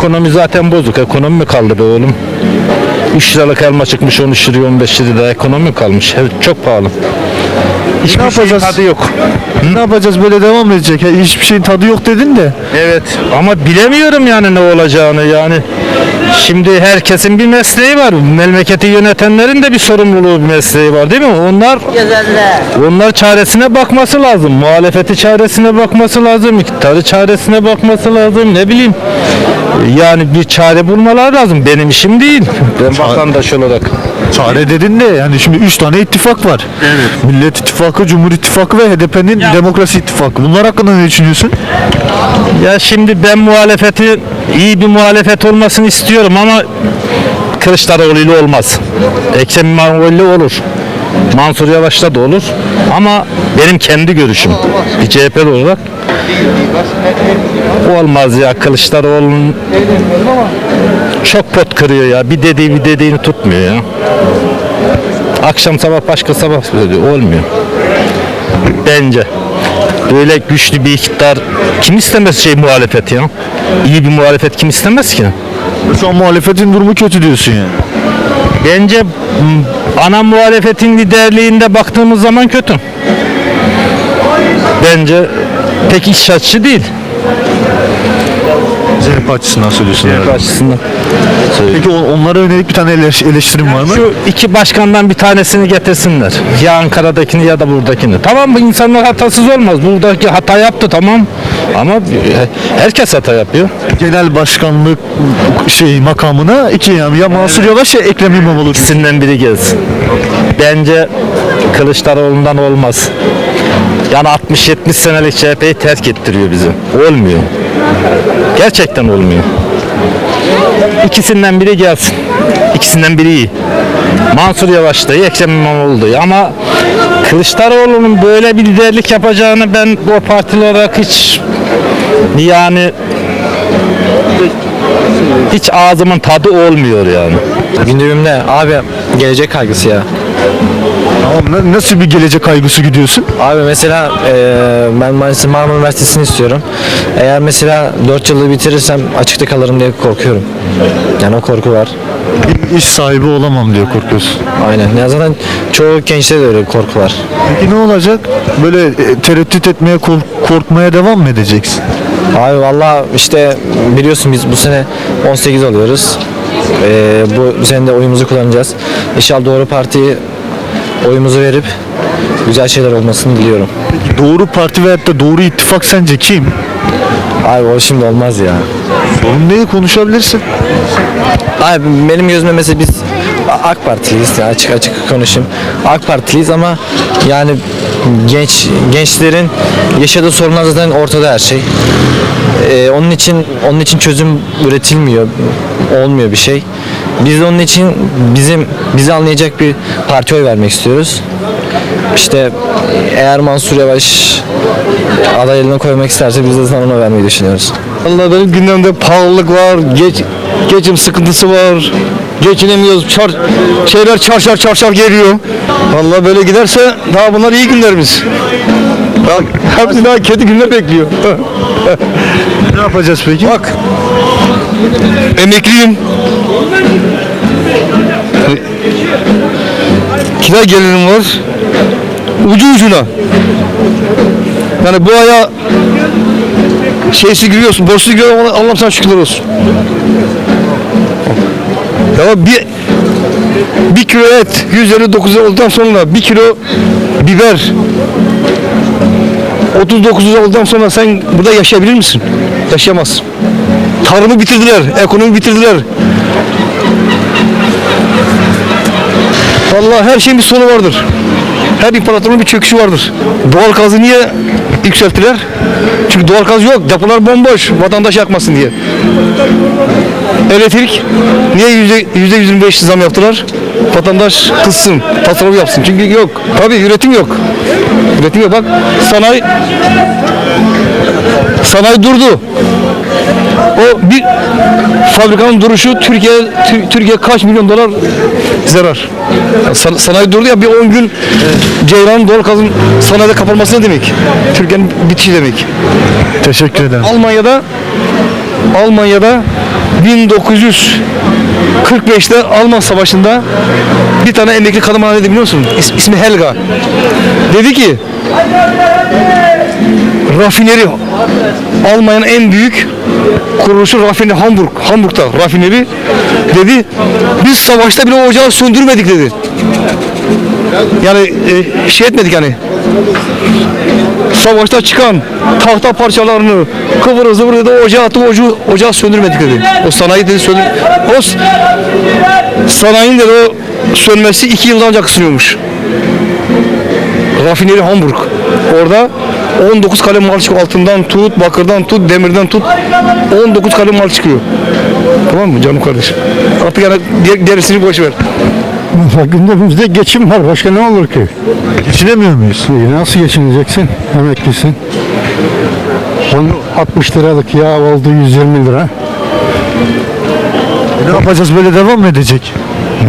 Ekonomi zaten bozuk. Ekonomi mi kaldı be oğlum? 3 liralık elma çıkmış 13 liraya 15 liraya ekonomi mi kalmış? Çok pahalı. Hiçbir ne şeyin yapacağız? tadı yok. Ne yapacağız böyle devam edecek? Ya Hiçbir şeyin tadı yok dedin de. Evet ama bilemiyorum yani ne olacağını yani. Şimdi herkesin bir mesleği var. Memleketi yönetenlerin de bir sorumluluğu bir mesleği var değil mi? Onlar onlar çaresine bakması lazım. Muhalefeti çaresine bakması lazım. iktidarı çaresine bakması lazım. Ne bileyim. Yani bir çare bulmaları lazım. Benim işim değil. Ben vatandaş olarak. Çare dedin de yani şimdi 3 tane ittifak var. Millet İttifakı, Cumhur İttifakı ve HDP'nin Demokrasi İttifakı. Bunlar hakkında ne düşünüyorsun? Ya şimdi ben muhalefeti iyi bir muhalefet olmasını istiyorum ama Kılıçdaroğlu ile olmaz. Ekrem İmamoğlu ile olur. Mansur Yavaş'la da olur. Ama benim kendi görüşüm bir CHP'li olarak olmaz ya Kılıçdaroğlu'nun çok pot kırıyor ya. Bir dediği bir dediğini tutmuyor ya. Akşam sabah başka sabah söylüyor. Olmuyor. Bence. Böyle güçlü bir iktidar kim istemez şey muhalefet ya? İyi bir muhalefet kim istemez ki? Şu an muhalefetin durumu kötü diyorsun yani. Bence ana muhalefetin liderliğinde baktığımız zaman kötü. Bence pek iş açıcı değil. CHP açısından söylüyorsun herhalde. açısından. Peki on- onlara yönelik bir tane eleş- eleştirim var mı? Şu iki başkandan bir tanesini getirsinler. Ya Ankara'dakini ya da buradakini. Tamam mı? İnsanlar hatasız olmaz. Buradaki hata yaptı tamam. Ama e, herkes hata yapıyor. Genel başkanlık şey makamına iki yani ya Mansur Yavaş ya Ekrem İmamoğlu. İkisinden biri gelsin. Bence Kılıçdaroğlu'ndan olmaz. Yani 60-70 senelik CHP'yi terk ettiriyor bizi. Olmuyor. Gerçekten olmuyor. İkisinden biri gelsin. İkisinden biri iyi. Mansur Yavaş iyi, Ekrem İmamoğlu. Ama Kılıçdaroğlu'nun böyle bir liderlik yapacağını ben o partili olarak hiç yani hiç ağzımın tadı olmuyor yani. Gündemimde abi gelecek kaygısı ya. Tamam na- nasıl bir gelecek kaygısı gidiyorsun? Abi mesela eee, ben maalesef Marmara Üniversitesi'ni istiyorum. Eğer mesela 4 yılı bitirirsem açıkta kalırım diye korkuyorum. Yani o korku var. Bir iş sahibi olamam diye korkuyorsun. Aynen. Ya zaten çoğu gençte de öyle korku var. Peki ne olacak? Böyle e, tereddüt etmeye, kork- korkmaya devam mı edeceksin? Abi valla işte biliyorsun biz bu sene 18 oluyoruz. Bu, bu sene de oyumuzu kullanacağız. İnşallah doğru partiyi oyumuzu verip güzel şeyler olmasını diliyorum. Peki doğru parti veyahut da doğru ittifak sence kim? Abi o şimdi olmaz ya. Sorun neyi konuşabilirsin? Abi benim gözümde mesela biz AK Partiliyiz ya açık açık konuşayım. AK Partiliyiz ama yani genç gençlerin yaşadığı sorunlar zaten ortada her şey. Ee, onun için onun için çözüm üretilmiyor. Olmuyor bir şey. Biz de onun için bizim bizi anlayacak bir parti oy vermek istiyoruz. İşte eğer Mansur Yavaş aday eline koymak isterse biz de sana ona vermeyi düşünüyoruz. Vallahi benim gündemde pahalılık var, geç, geçim sıkıntısı var. Geçinemiyoruz. Çar, şeyler çarşar çarşar geliyor. Vallahi böyle giderse daha bunlar iyi günlerimiz. Daha, hepsi daha kötü günler bekliyor. Ne yapacağız peki? Bak. Emekliyim. Kira gelirim var. Ucu ucuna. Yani bu aya şeysi giriyorsun, borçlu giriyorsun, Allah'ım sana şükürler olsun. Ya bir bir kilo et 159 lira sonra bir kilo biber 39 lira olduktan sonra sen burada yaşayabilir misin? Yaşayamazsın. Tarımı bitirdiler, ekonomi bitirdiler. Vallahi her şeyin bir sonu vardır. Her imparatorun bir çöküşü vardır. Doğal gazı niye yükselttiler? Çünkü doğal gaz yok. Depolar bomboş. Vatandaş yakmasın diye. Elektrik niye yüzde, yüzde 125 zam yaptılar? Vatandaş kızsın, tasarruf yapsın. Çünkü yok. Tabii üretim yok. Üretim yok. Bak sanayi sanayi durdu. O bir fabrikanın duruşu Türkiye Tü- Türkiye kaç milyon dolar zarar. San- Sanayi durdu ya bir 10 gün Ceylan Doğalgaz'ın sanayide kapanması ne demek? Türkiye'nin bitişi demek. Teşekkür ederim. Almanya'da Almanya'da 1945'te Alman Savaşı'nda bir tane emekli kadın bana dedi biliyor musun? İs- ismi Helga. Dedi ki rafineri Almanya'nın en büyük kuruluşu rafineri Hamburg. Hamburg'da rafineri dedi biz savaşta bile ocağı söndürmedik dedi. Yani e, şey etmedik yani savaşta çıkan tahta parçalarını kıvırı zıvır dedi ocağa attı ocağı, ocağı söndürmedik dedi. O sanayi dedi söndür. O sanayinin dedi o sönmesi iki yıldan ancak ısınıyormuş. Rafineri Hamburg. Orada 19 kalem mal çıkıyor. Altından tut, bakırdan tut, demirden tut. 19 kalem mal çıkıyor. Tamam mı canım kardeşim? Artık yani diğer, gerisini boş ver. Gündemimizde geçim var. Başka ne olur ki? Geçinemiyor muyuz? Nasıl geçineceksin? Emeklisin. Onun 60 liralık yağ oldu 120 lira. Ne yapacağız böyle devam mı edecek?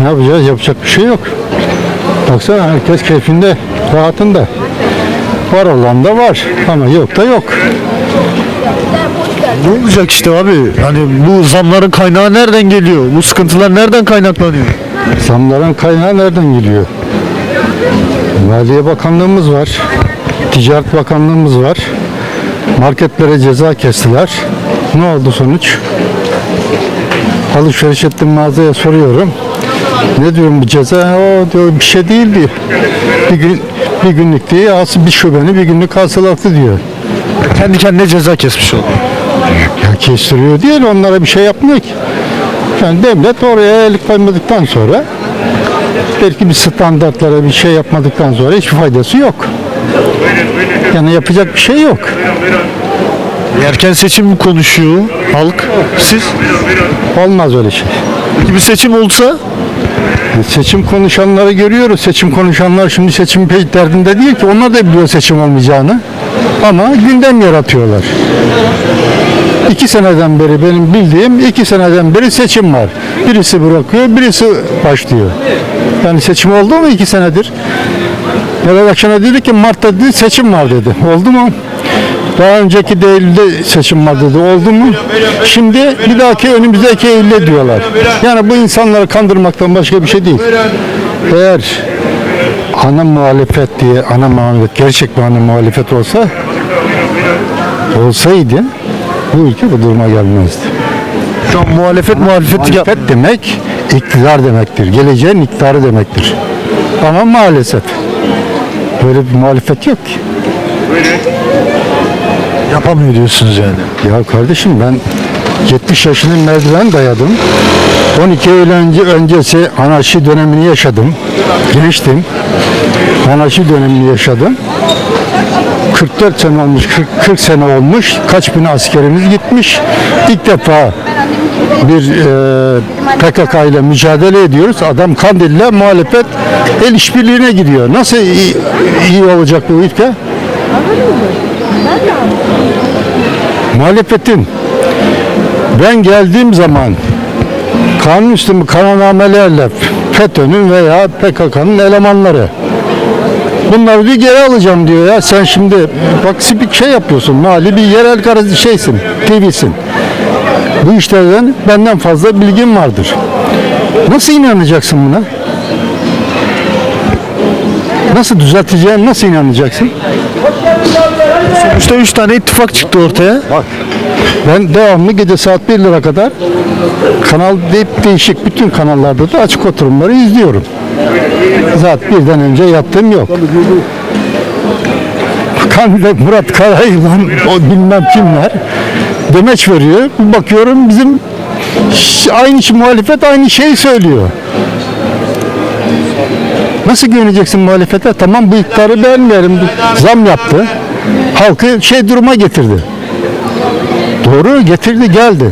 Ne yapacağız? Yapacak bir şey yok. Baksana herkes keyfinde, rahatında. Var olan da var ama yok da yok. Ne olacak işte abi? Hani bu zamların kaynağı nereden geliyor? Bu sıkıntılar nereden kaynaklanıyor? Zamların kaynağı nereden geliyor? Maliye Bakanlığımız var. Ticaret Bakanlığımız var. Marketlere ceza kestiler. Ne oldu sonuç? Alışveriş ettim mağazaya soruyorum. Ne diyorum bu ceza? O diyor bir şey değil diyor. Bir gün bir günlük diye asıl bir şubeni bir günlük hasılatı diyor. Kendi kendine ceza kesmiş oldu. Ya kestiriyor değil onlara bir şey yapmıyor ki. Yani devlet oraya el koymadıktan sonra belki bir standartlara bir şey yapmadıktan sonra hiçbir faydası yok. Yani yapacak bir şey yok. Erken seçim konuşuyor halk. Siz? Olmaz öyle şey. Peki bir seçim olsa Seçim konuşanları görüyoruz. Seçim konuşanlar şimdi seçim pek derdinde değil ki. Onlar da biliyor seçim olmayacağını. Ama gündem yaratıyorlar. İki seneden beri benim bildiğim iki seneden beri seçim var. Birisi bırakıyor, birisi başlıyor. Yani seçim oldu mu iki senedir? Meral Akşener dedi ki Mart'ta dedi seçim var dedi. Oldu mu? Daha önceki de Eylül'de seçim var dedi. Oldu mu? Şimdi bir dahaki önümüzdeki Eylül'de diyorlar. Yani bu insanları kandırmaktan başka bir şey değil. Eğer ana muhalefet diye ana muhalefet gerçek bir ana muhalefet olsa olsaydı bu ülke bu duruma gelmezdi. şu an muhalefet muhalefet. Muhalefet demek iktidar demektir. Geleceğin iktidarı demektir. Ama maalesef böyle bir muhalefet yok ki. Yapamıyor diyorsunuz yani. Ya kardeşim ben 70 yaşının merdiven dayadım. 12 Eylül önce, öncesi anarşi dönemini yaşadım. Gençtim. Anarşi dönemini yaşadım. 44 sene olmuş, 40, 40 sene olmuş. Kaç bin askerimiz gitmiş. İlk defa bir e, PKK ile mücadele ediyoruz. Adam Kandil'le muhalefet el işbirliğine gidiyor. Nasıl iyi, iyi olacak bu ülke? Muhalefetin ben geldiğim zaman kanun üstü kararnamelerle FETÖ'nün veya PKK'nın elemanları. Bunları bir geri alacağım diyor ya. Sen şimdi bak spik şey yapıyorsun. Mali bir yerel gazeteci şeysin TV'sin bu işlerden benden fazla bilgin vardır. Nasıl inanacaksın buna? Nasıl düzelteceğine nasıl inanacaksın Sonuçta 3 tane ittifak çıktı ortaya. Bak ben devamlı gece saat 1 lira kadar kanal deyip değişik bütün kanallarda da açık oturumları izliyorum. Saat birden önce yattığım yok. Kandil'de Murat Karayılan o bilmem kimler demeç veriyor. Bakıyorum bizim aynı şey, muhalefet aynı şeyi söylüyor. Nasıl güveneceksin muhalefete? Tamam bu iktidarı beğenmeyelim. Zam yaptı. Halkı şey duruma getirdi. Doğru getirdi geldi.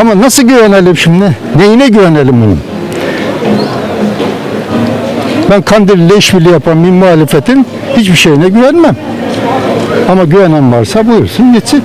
Ama nasıl güvenelim şimdi? Neyine güvenelim bunun? Ben Kandil ile işbirliği yapan bir muhalefetin hiçbir şeyine güvenmem. Ama güvenen varsa buyursun gitsin.